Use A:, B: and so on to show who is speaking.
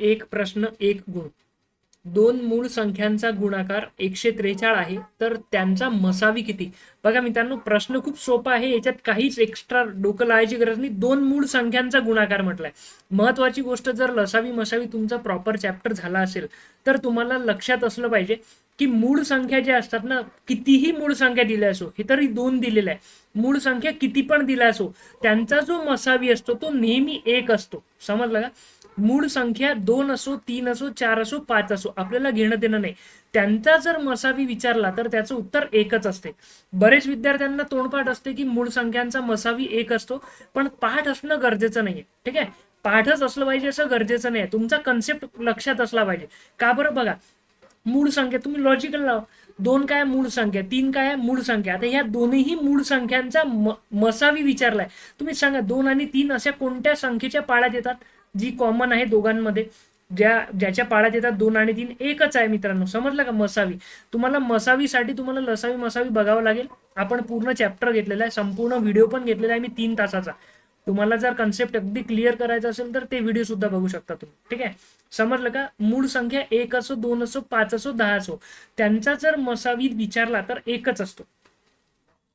A: एक प्रश्न एक गुण. दोन मूळ संख्यांचा गुणाकार एकशे त्रेचाळ आहे तर त्यांचा मसावी किती? बघा मित्रांनो प्रश्न खूप सोपा आहे याच्यात काहीच एक्स्ट्रा डोकं लावायची गरज नाही. दोन मूळ संख्यांचा गुणाकार म्हटलाय. महत्वाची गोष्ट जर लसावी मसावी तुमचा प्रॉपर चॅप्टर झाला असेल तर तुम्हाला लक्षात असलं पाहिजे की मूळ संख्या ज्या असतात ना कितीही मूळ संख्या दिल्या असो हे तरी दोन दिलेलं आहे. मूळ संख्या किती पण दिल्या असो त्यांचा जो मसावी असतो तो नेहमी एक असतो. समजलं का? मूळ संख्या दोन असो तीन असो चार असो पाच असो आपल्याला घेणं देणं नाही. त्यांचा जर मसावी विचारला तर त्याचं उत्तर एकच असते. बरेच विद्यार्थ्यांना तोंडपाठ असते की मूळ संख्यांचा मसावी एक असतो पण पाठ असणं गरजेचं नाहीये. ठीक आहे? पाठच असलं पाहिजे असं गरजेचं नाही तुमचा कन्सेप्ट लक्षात असला पाहिजे. का बरं? बघा. मूळ संख्या तुम्ही लॉजिकल लावा. दोन काय मूळ संख्या तीन काय मूळ संख्या? आता ह्या दोन्ही मूळ संख्यांचा म- मसावी विचारलाय. तुम्ही सांगा दोन आणि तीन अशा कोणत्या संख्येच्या पाळ्यात येतात? जी कॉमन आहे दोघांमध्ये ज्या ज्याच्या पाळ्यात येतात दोन आणि तीन एकच आहे मित्रांनो. समजलं का? मसावी. तुम्हाला मसावीसाठी तुम्हाला लसावी मसावी बघावं लागेल. आपण पूर्ण चॅप्टर घेतलेला आहे. संपूर्ण व्हिडिओ पण घेतलेला आहे मी तीन तासाचा. तुम्हाला जर कन्सेप्ट अगदी क्लिअर करायचा असेल तर ते व्हिडिओ सुद्धा बघू शकता तुम्ही. ठीक आहे? समजलं का? मूळ संख्या एक असो दोन असो पाच असो दहा असो. त्यांचा जर मसावी विचारला तर एकच असतो.